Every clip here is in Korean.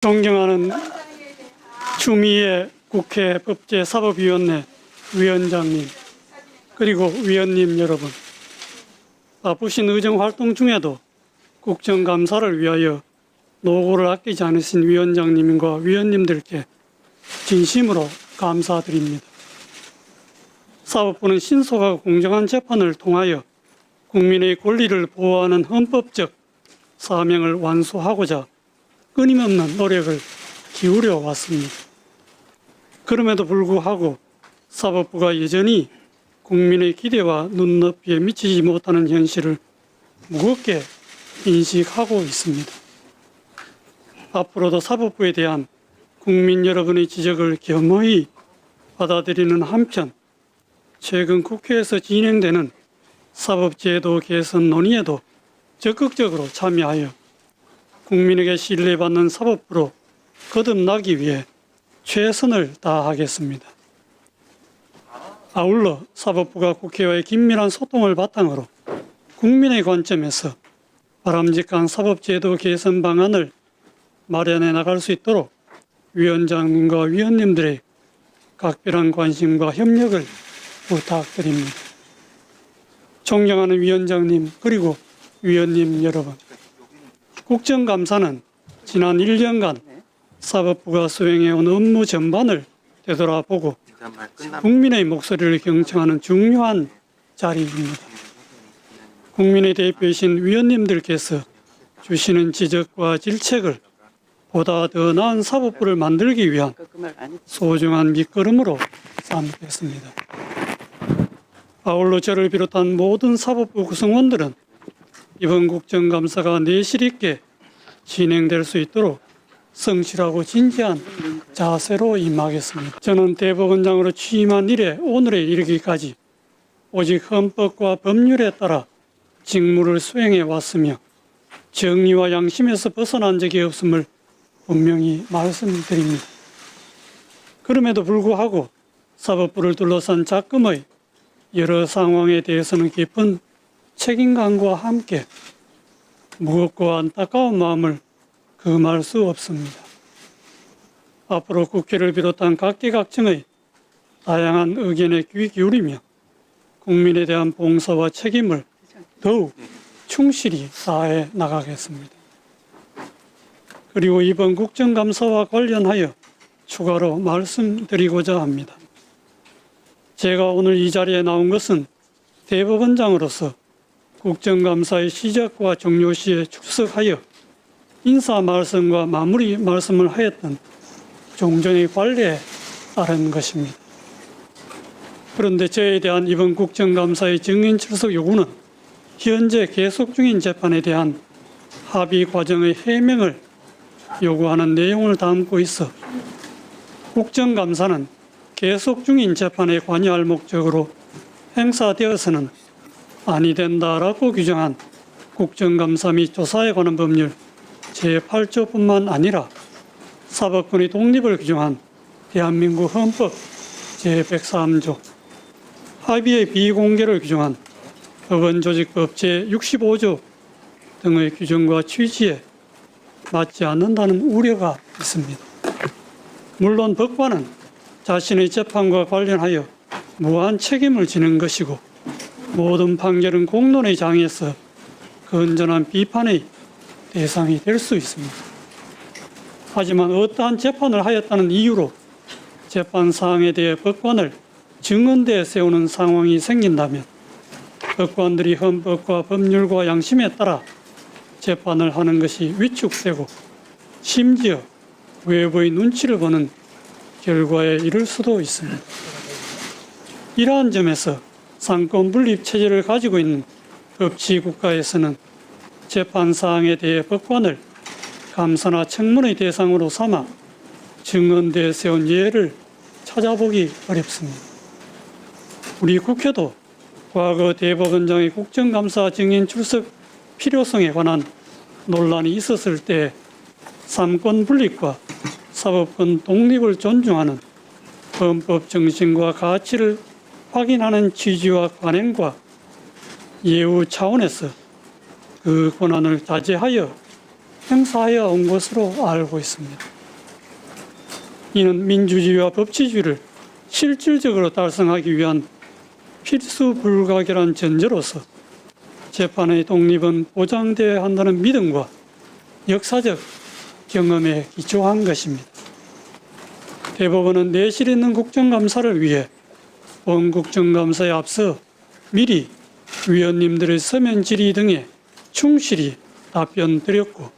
존경하는 추미애 국회 법제사법위원회 위원장님 그리고 위원님 여러분 바쁘신 의정 활동 중에도 국정감사를 위하여 노고를 아끼지 않으신 위원장님과 위원님들께 진심으로 감사드립니다. 사법부는 신속하고 공정한 재판을 통하여 국민의 권리를 보호하는 헌법적 사명을 완수하고자 끊임없는 노력을 기울여 왔습니다. 그럼에도 불구하고 사법부가 여전히 국민의 기대와 눈높이에 미치지 못하는 현실을 무겁게 인식하고 있습니다. 앞으로도 사법부에 대한 국민 여러분의 지적을 겸허히 받아들이는 한편 최근 국회에서 진행되는 사법제도 개선 논의에도 적극적으로 참여하여 국민에게 신뢰받는 사법부로 거듭나기 위해 최선을 다하겠습니다. 아울러 사법부가 국회와의 긴밀한 소통을 바탕으로 국민의 관점에서 바람직한 사법제도 개선 방안을 마련해 나갈 수 있도록 위원장님과 위원님들의 각별한 관심과 협력을 부탁드립니다. 존경하는 위원장님 그리고 위원님 여러분 국정감사는 지난 1년간 사법부가 수행해온 업무 전반을 되돌아보고 국민의 목소리를 경청하는 중요한 자리입니다. 국민의 대표이신 위원님들께서 주시는 지적과 질책을 보다 더 나은 사법부를 만들기 위한 소중한 밑거름으로 삼겠습니다. 아울러 저를 비롯한 모든 사법부 구성원들은 이번 국정감사가 내실 있게 진행될 수 있도록 성실하고 진지한 자세로 임하겠습니다. 저는 대법원장으로 취임한 이래 오늘에 이르기까지 오직 헌법과 법률에 따라 직무를 수행해 왔으며 정의와 양심에서 벗어난 적이 없음을 분명히 말씀드립니다. 그럼에도 불구하고 사법부를 둘러싼 작금의 여러 상황에 대해서는 깊은 책임감과 함께 무겁고 안타까운 마음을 금할 수 없습니다. 앞으로 국회를 비롯한 각계각층의 다양한 의견에 귀 기울이며 국민에 대한 봉사와 책임을 더욱 충실히 다해 나가겠습니다. 그리고 이번 국정감사와 관련하여 추가로 말씀드리고자 합니다. 제가 오늘 이 자리에 나온 것은 대법원장으로서 국정감사의 시작과 종료 시에 출석하여 인사 말씀과 마무리 말씀을 하였던 종전의 관례에 따른 것입니다. 그런데 저에 대한 이번 국정감사의 증인 출석 요구는 현재 계속 중인 재판에 대한 합의 과정의 해명을 요구하는 내용을 담고 있어 국정감사는 계속 중인 재판에 관여할 목적으로 행사되어서는 아니 된다라고 규정한 국정감사 및 조사에 관한 법률 제8조뿐만 아니라 사법권의 독립을 규정한 대한민국 헌법 제103조 합의의 비공개를 규정한 법원조직법 제65조 등의 규정과 취지에 맞지 않는다는 우려가 있습니다. 물론 법관은 자신의 재판과 관련하여 무한 책임을 지는 것이고 모든 판결은 공론의 장에서 건전한 비판의 대상이 될 수 있습니다. 하지만 어떠한 재판을 하였다는 이유로 재판 사항에 대해 법관을 증언대에 세우는 상황이 생긴다면 법관들이 헌법과 법률과 양심에 따라 재판을 하는 것이 위축되고 심지어 외부의 눈치를 보는 결과에 이를 수도 있습니다. 이러한 점에서 상권 분립 체제를 가지고 있는 법치 국가에서는 재판 사항에 대해 법관을 감사나 청문의 대상으로 삼아 증언대에 세운 예를 찾아보기 어렵습니다. 우리 국회도 과거 대법원장의 국정감사 증인 출석 필요성에 관한 논란이 있었을 때 삼권 분립과 사법권 독립을 존중하는 헌법 정신과 가치를 확인하는 취지와 관행과 예우 차원에서 그 권한을 자제하여 행사하여 온 것으로 알고 있습니다. 이는 민주주의와 법치주의를 실질적으로 달성하기 위한 필수 불가결한 전제로서 재판의 독립은 보장되어야 한다는 믿음과 역사적 경험에 기초한 것입니다. 대법원은 내실 있는 국정감사를 위해 본 국정감사에 앞서 미리 위원님들의 서면 질의 등에 충실히 답변 드렸고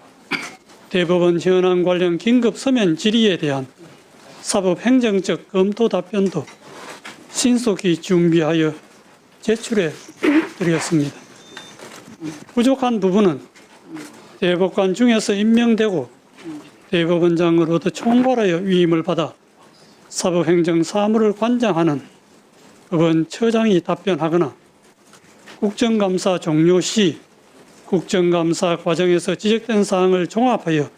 대법원 현안 관련 긴급 서면 질의에 대한 사법 행정적 검토 답변도 신속히 준비하여 제출해 드렸습니다. 부족한 부분은 대법관 중에서 임명되고 대법원장으로부터 총괄하여 위임을 받아 사법행정 사무를 관장하는 법원 처장이 답변하거나 국정감사 종료 시 국정감사 과정에서 지적된 사항을 종합하여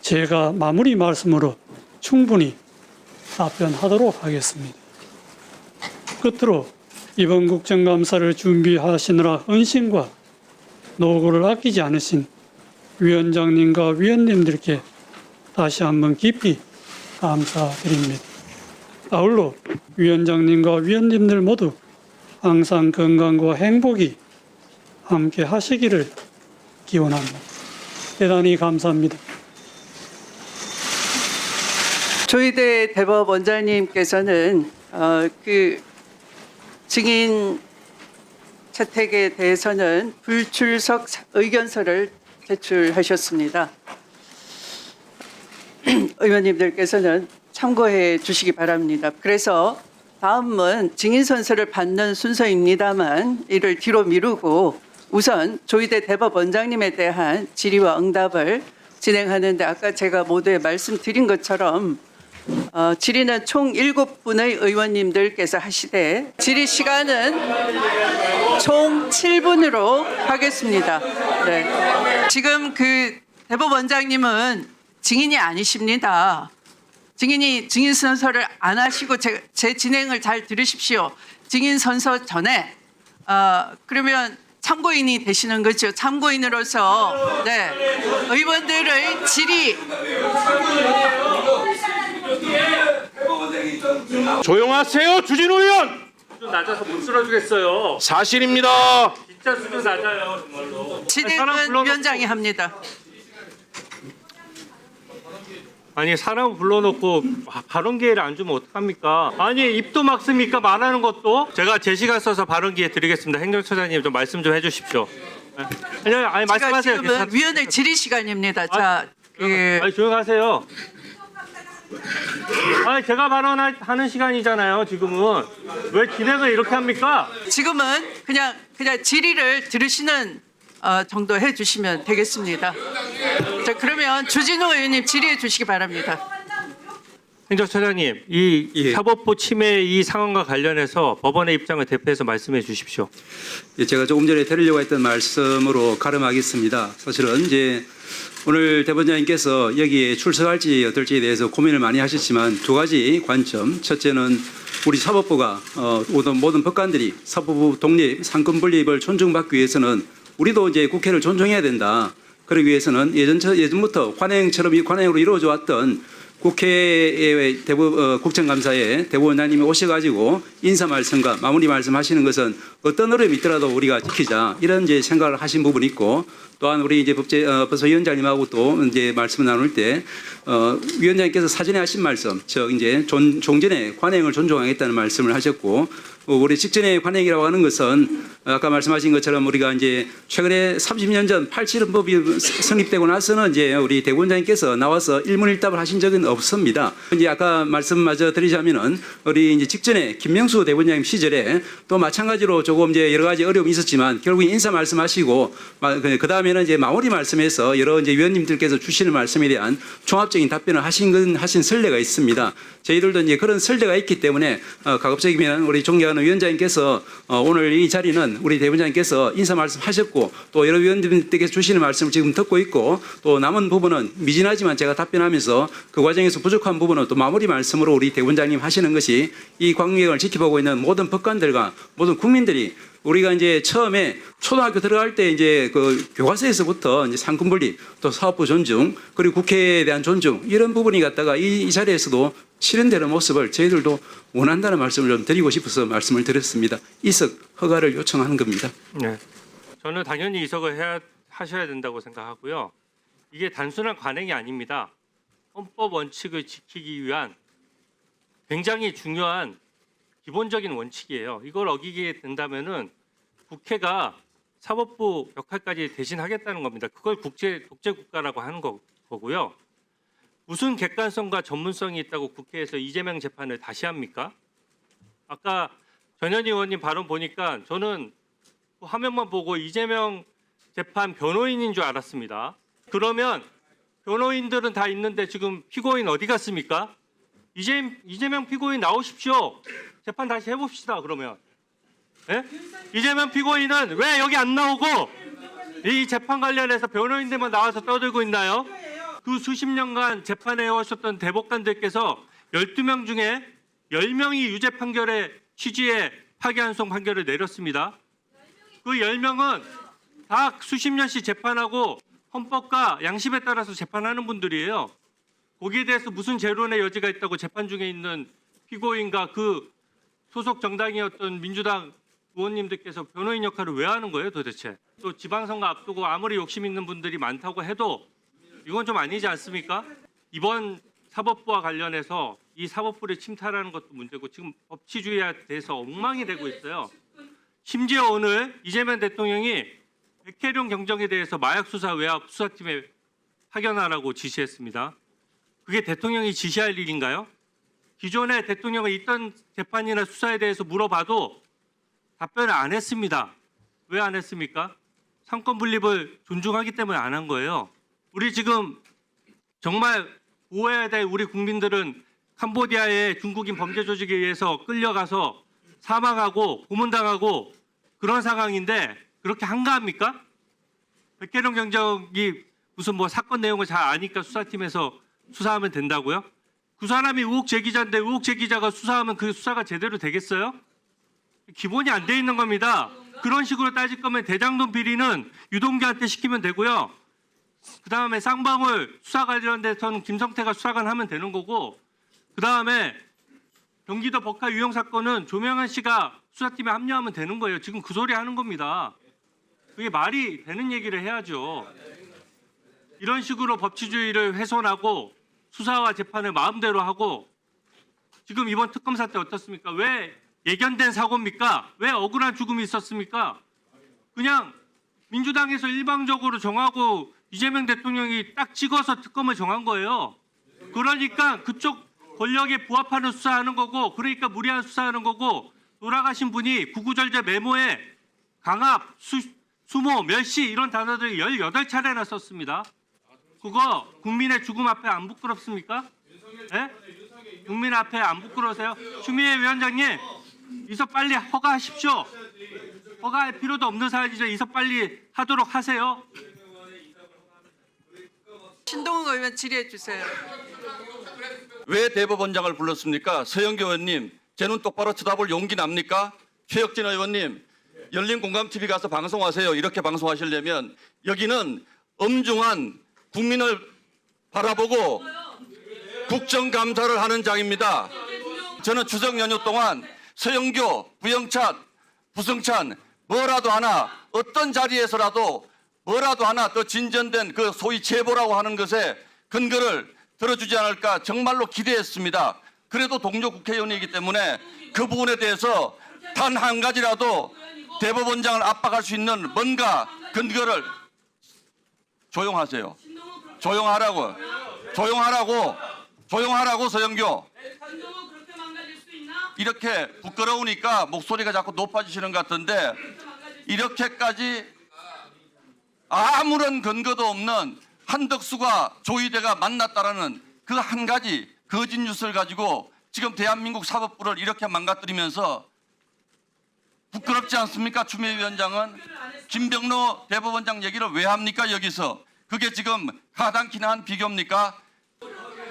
제가 마무리 말씀으로 충분히 답변하도록 하겠습니다. 끝으로 이번 국정감사를 준비하시느라 헌신과 노고를 아끼지 않으신 위원장님과 위원님들께 다시 한번 깊이 감사드립니다. 아울러 위원장님과 위원님들 모두 항상 건강과 행복이 함께 하시기를 기원합니다. 대단히 감사합니다. 조희대 대법원장님께서는 어, 그 증인 채택에 대해서는 불출석 의견서를 제출하셨습니다. 의원님들께서는 참고해 주시기 바랍니다. 그래서 다음은 증인 선서를 받는 순서입니다만 이를 뒤로 미루고 우선 조희대 대법원장님에 대한 질의와 응답을 진행하는데 아까 제가 모두에 말씀드린 것처럼 어, 질의는 총 7분의 의원님들께서 하시되 질의 시간은 총 7분으로 하겠습니다. 네. 지금 그 대법원장님은 증인이 아니십니다. 증인이 증인 선서를 안 하시고 제, 제 진행을 잘 들으십시오. 증인 선서 전에 어, 그러면 참고인이 되시는 거죠. 참고인으로서 네 의원들의 질의 조용하세요, 주진우 의원. 수준 낮아서 못 쓸어주겠어요. 사실입니다. 진짜 수준 낮아요, 정말로. 진행은 위원장이 합니다. 아니 사람 불러놓고 바- 발언 기회를 안 주면 어떡합니까? 아니 입도 막습니까 말하는 것도? 제가 제 시간 써서 발언 기회 드리겠습니다. 행정처장님 좀 말씀 좀 해주십시오. 네. 아니 아니, 말씀하세요. 지금은 괜찮- 위원회 질의 시간입니다. 자, 그 아니 조용하세요. 아니 제가 발언하는 시간이잖아요. 지금은 왜 진행을 이렇게 합니까? 지금은 그냥 그냥 질의를 들으시는 어, 정도 해주시면 되겠습니다. 자, 그러면 주진우 의원님 질의해 주시기 바랍니다. 행정처장님, 이 예. 사법부 침해 이 상황과 관련해서 법원의 입장을 대표해서 말씀해 주십시오. 예, 제가 조금 전에 드리려고 했던 말씀으로 가름하겠습니다. 사실은 이제 오늘 대법원장님께서 여기에 출석할지 어떨지에 대해서 고민을 많이 하셨지만 두 가지 관점. 첫째는 우리 사법부가 어, 모든, 모든 법관들이 사법부 독립, 상권 분립을 존중받기 위해서는 우리도 이제 국회를 존중해야 된다. 그러기 위해서는 예전 예전부터 관행처럼 이 관행으로 이루어져 왔던 국회의 대법 어, 국정감사에 대법원장님이 오셔가지고 인사 말씀과 마무리 말씀하시는 것은 어떤 어려움이 있더라도 우리가 지키자 이런 이제 생각을 하신 부분이 있고 또한 우리 이제 법제 어, 법사위원장님하고 또 이제 말씀 나눌 때 어, 위원장님께서 사전에 하신 말씀 즉 이제 존, 종전의 관행을 존중하겠다는 말씀을 하셨고 어, 우리 직전의 관행이라고 하는 것은 아까 말씀하신 것처럼 우리가 이제 최근에 30년 전 87헌법이 성립되고 나서는 이제 우리 대법원장님께서 나와서 일문일답을 하신 적은 없습니다. 이제 아까 말씀마저 드리자면은 우리 이제 직전에 김명수 대법원장님 시절에 또 마찬가지로 조금 이제 여러 가지 어려움이 있었지만 결국 인사 말씀하시고 그 다음에는 이제 마무리 말씀에서 여러 이제 위원님들께서 주시는 말씀에 대한 종합적인 답변을 하신 건 하신 선례가 있습니다. 저희들도 이제 그런 설례가 있기 때문에 어, 가급적이면 우리 존경 하는 위원장님께서 어, 오늘 이 자리는 우리 대본장님께서 인사 말씀하셨고 또 여러 위원님들께서 주시는 말씀을 지금 듣고 있고 또 남은 부분은 미진하지만 제가 답변하면서 그 과정에서 부족한 부분은 또 마무리 말씀으로 우리 대본장님 하시는 것이 이 광명을 지켜보고 있는 모든 법관들과 모든 국민들이 우리가 이제 처음에 초등학교 들어갈 때 이제 그 교과서에서부터 이제 상권 분립 또 사업부 존중 그리고 국회에 대한 존중 이런 부분이 갖다가 이, 이 자리에서도 실현되는 모습을 저희들도 원한다는 말씀을 좀 드리고 싶어서 말씀을 드렸습니다. 이석 허가를 요청하는 겁니다. 네. 저는 당연히 이석을 해야 하셔야 된다고 생각하고요. 이게 단순한 관행이 아닙니다. 헌법 원칙을 지키기 위한 굉장히 중요한 기본적인 원칙이에요. 이걸 어기게 된다면은 국회가 사법부 역할까지 대신하겠다는 겁니다. 그걸 국제 독재 국가라고 하는 거, 거고요. 무슨 객관성과 전문성이 있다고 국회에서 이재명 재판을 다시 합니까? 아까 전현희 의원님 발언 보니까 저는 그 화면만 보고 이재명 재판 변호인인 줄 알았습니다. 그러면 변호인들은 다 있는데 지금 피고인 어디 갔습니까? 이재, 이재명 피고인 나오십시오. 재판 다시 해봅시다. 그러면 예? 이재명 피고인은 왜 여기 안 나오고 이 재판 관련해서 변호인들만 나와서 떠들고 있나요? 그 수십 년간 재판해 오셨던 대법관들께서 12명 중에 10명이 유죄 판결의 취지에 파기환송 판결을 내렸습니다. 그 10명은 다 수십 년씩 재판하고 헌법과 양심에 따라서 재판하는 분들이에요. 거기에 대해서 무슨 재론의 여지가 있다고 재판 중에 있는 피고인과 그 소속 정당이었던 민주당 의원님들께서 변호인 역할을 왜 하는 거예요 도대체? 또 지방선거 앞두고 아무리 욕심 있는 분들이 많다고 해도 이건 좀 아니지 않습니까? 이번 사법부와 관련해서 이 사법부를 침탈하는 것도 문제고 지금 법치주의에 대해서 엉망이 되고 있어요. 심지어 오늘 이재명 대통령이 백혜룡 경정에 대해서 마약 수사 외압 수사팀에 파견하라고 지시했습니다. 그게 대통령이 지시할 일인가요? 기존에 대통령은 있던 재판이나 수사에 대해서 물어봐도 답변을 안 했습니다. 왜 안 했습니까? 상권 분립을 존중하기 때문에 안 한 거예요. 우리 지금 정말 보호해야 될 우리 국민들은 캄보디아의 중국인 범죄 조직에 의해서 끌려가서 사망하고 고문당하고 그런 상황인데 그렇게 한가합니까? 백혜령 경정이 무슨 뭐 사건 내용을 잘 아니까 수사팀에서 수사하면 된다고요? 그 사람이 의혹 제기자인데 의혹 제기자가 수사하면 그 수사가 제대로 되겠어요? 기본이 안 돼 있는 겁니다. 그런 식으로 따질 거면 대장동 비리는 유동규한테 시키면 되고요. 그 다음에 쌍방울 수사 관련돼서는 김성태가 수사관 하면 되는 거고, 그 다음에 경기도 법카 유형 사건은 조명한 씨가 수사팀에 합류하면 되는 거예요. 지금 그 소리 하는 겁니다. 그게 말이 되는 얘기를 해야죠. 이런 식으로 법치주의를 훼손하고 수사와 재판을 마음대로 하고 지금 이번 특검 사태 어떻습니까? 왜 예견된 사고입니까? 왜 억울한 죽음이 있었습니까? 그냥 민주당에서 일방적으로 정하고 이재명 대통령이 딱 찍어서 특검을 정한 거예요. 그러니까 그쪽 권력에 부합하는 수사하는 거고 그러니까 무리한 수사하는 거고 돌아가신 분이 구구절절 메모에 강압, 수, 수모, 멸시 이런 단어들을 18차례나 썼습니다. 그거 국민의 죽음 앞에 안 부끄럽습니까? 예? 국민 앞에 안 부끄러우세요? 추미애 위원장님, 이석 빨리 허가하십시오. 허가할 필요도 없는 사안이죠. 이석 빨리 하도록 하세요. 신동욱 의원 질의해 주세요. 왜 대법원장을 불렀습니까? 서영교 의원님, 제 눈 똑바로 쳐다볼 용기 납니까? 최혁진 의원님, 열린 공감 TV 가서 방송하세요. 이렇게 방송하시려면 여기는 엄중한 국민을 바라보고 국정감사를 하는 장입니다. 저는 추석 연휴 동안 서영교, 부영찬, 부승찬 뭐라도 하나 어떤 자리에서라도 뭐라도 하나 더 진전된 그 소위 제보라고 하는 것에 근거를 들어주지 않을까 정말로 기대했습니다. 그래도 동료 국회의원이기 때문에 그 부분에 대해서 단 한 가지라도 대법원장을 압박할 수 있는 뭔가 근거를 조용하세요. 조용하라고. 조용하라고. 조용하라고 서영교. 이렇게 부끄러우니까 목소리가 자꾸 높아지시는 것 같은데 이렇게까지 아무런 근거도 없는 한덕수가 조희대가 만났다라는 그 한 가지 거짓 뉴스를 가지고 지금 대한민국 사법부를 이렇게 망가뜨리면서 부끄럽지 않습니까? 추미애 위원장은 김병로 대법원장 얘기를 왜 합니까? 여기서 그게 지금 가당키나 한 비교입니까?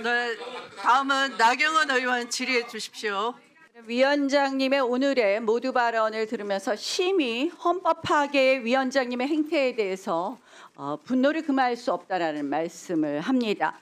네, 다음은 나경원 의원 질의해 주십시오. 위원장님의 오늘의 모두 발언을 들으면서 심히 헌법 파괴의 위원장님의 행태에 대해서 어, 분노를 금할 수 없다라는 말씀을 합니다.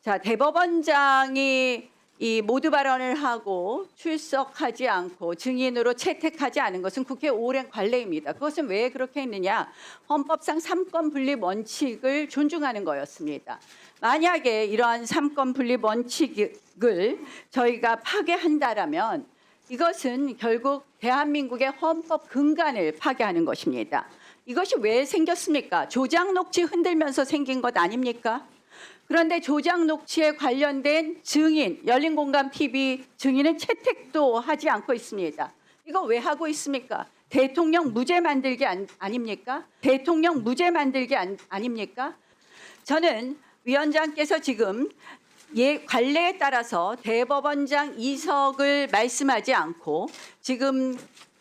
자, 대법원장이 이 모두 발언을 하고 출석하지 않고 증인으로 채택하지 않은 것은 국회 오랜 관례입니다. 그것은 왜 그렇게 했느냐? 헌법상 삼권 분립 원칙을 존중하는 거였습니다. 만약에 이러한 삼권 분립 원칙을 저희가 파괴한다라면 이것은 결국 대한민국의 헌법 근간을 파괴하는 것입니다. 이것이 왜 생겼습니까? 조작 녹취 흔들면서 생긴 것 아닙니까? 그런데 조작 녹취에 관련된 증인, 열린공감 TV 증인은 채택도 하지 않고 있습니다. 이거 왜 하고 있습니까? 대통령 무죄 만들기 안- 아닙니까? 대통령 무죄 만들기 안- 아닙니까? 저는 위원장께서 지금 예 관례에 따라서 대법원장 이석을 말씀하지 않고 지금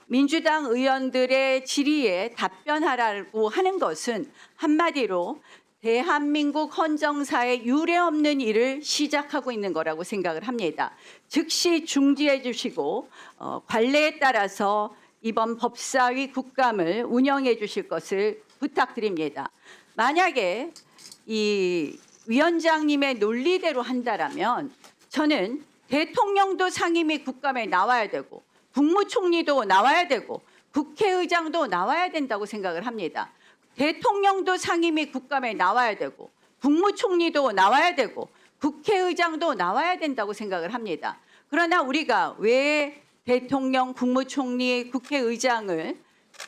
민주당 의원들의 질의에 답변하라고 하는 것은 한마디로 대한민국 헌정사의 유례 없는 일을 시작하고 있는 거라고 생각을 합니다. 즉시 중지해 주시고 어, 관례에 따라서 이번 법사위 국감을 운영해 주실 것을 부탁드립니다. 만약에 이 위원장님의 논리대로 한다라면 저는 대통령도 상임위 국감에 나와야 되고 국무총리도 나와야 되고 국회의장도 나와야 된다고 생각을 합니다. 대통령도 상임위 국감에 나와야 되고 국무총리도 나와야 되고 국회의장도 나와야 된다고 생각을 합니다. 그러나 우리가 왜 대통령, 국무총리, 국회의장을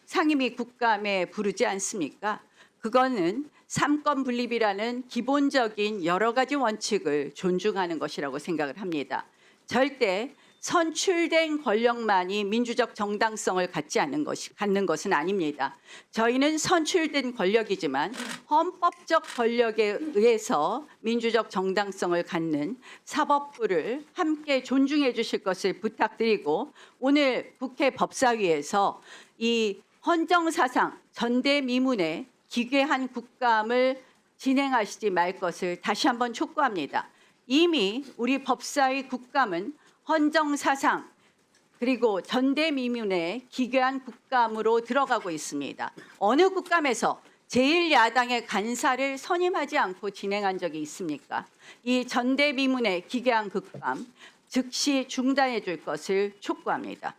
상임위 국감에 부르지 않습니까? 그거는 삼권 분립이라는 기본적인 여러 가지 원칙을 존중하는 것이라고 생각을 합니다. 절대 선출된 권력만이 민주적 정당성을 갖지 않는 것이 갖는 것은 아닙니다. 저희는 선출된 권력이지만 헌법적 권력에 의해서 민주적 정당성을 갖는 사법부를 함께 존중해 주실 것을 부탁드리고 오늘 국회 법사위에서 이 헌정사상 전대미문에 기괴한 국감을 진행하시지 말 것을 다시 한번 촉구합니다. 이미 우리 법사위 국감은 헌정 사상 그리고 전대미문의 기괴한 국감으로 들어가고 있습니다. 어느 국감에서 제1야당의 간사를 선임하지 않고 진행한 적이 있습니까? 이 전대미문의 기괴한 국감 즉시 중단해 줄 것을 촉구합니다.